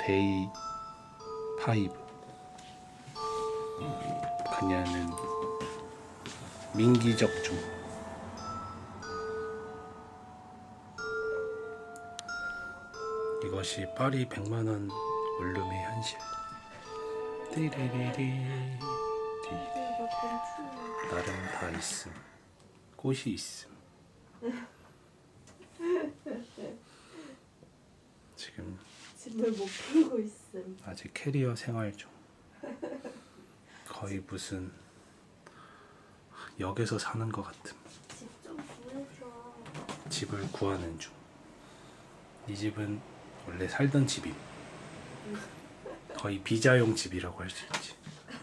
데이 파이브. 그녀는 민기적 중. 이것이 파리 100만원 원룸의 현실. 띠리리리. 띠. 나름 다 있음. 꽃이 있음 지금 짐을 못 풀고 있음. 아직 캐리어 생활 중. 거의 무슨 역에서 사는 것 같음 집좀 구해줘. 집을 구하는 중. 이 집은 원래 살던 집임. 거의 비자용 집이라고 할 수 있지.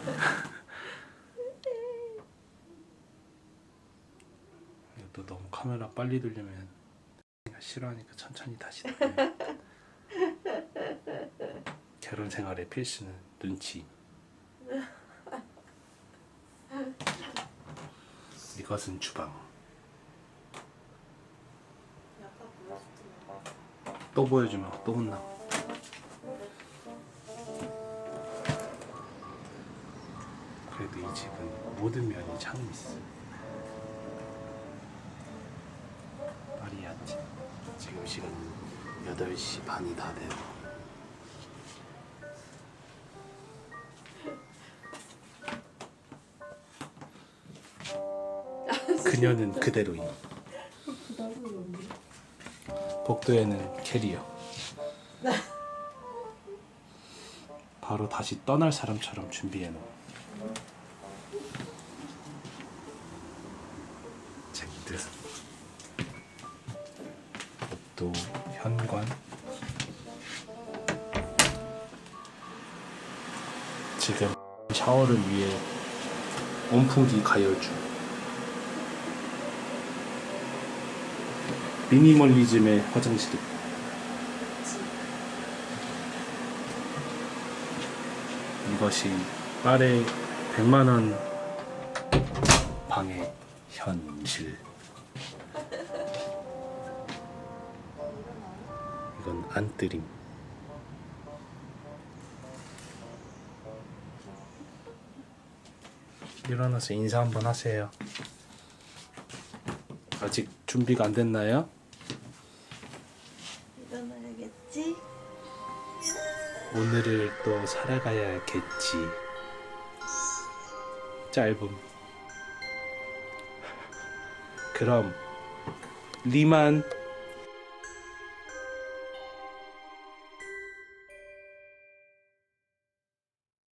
이것도 너무 카메라 빨리 돌리면 싫어하니까 천천히 다시 돌려 결혼 생활의 필수는 눈치 이것은 주방. 또 보여주면 또 혼나. 그래도 이 집은 모든 면이 참 있어. 파리아치. 지금 시간 8시 반이 다 돼요. 그녀는 그대로임. 복도에는 캐리어. 바로 다시 떠날 사람처럼 준비해 놓은 책들. 복도 현관. 지금 샤워를 위해 온풍기 가열 중. 미니멀리즘의 화장실. 이것이 파리 100만 원 방의 현실. 이건 안뜨림. 일어나서 인사 한번 하세요. 아직 준비가 안 됐나요? 일어나야겠지? 오늘을 또 살아가야겠지. 짧음. 그럼 리만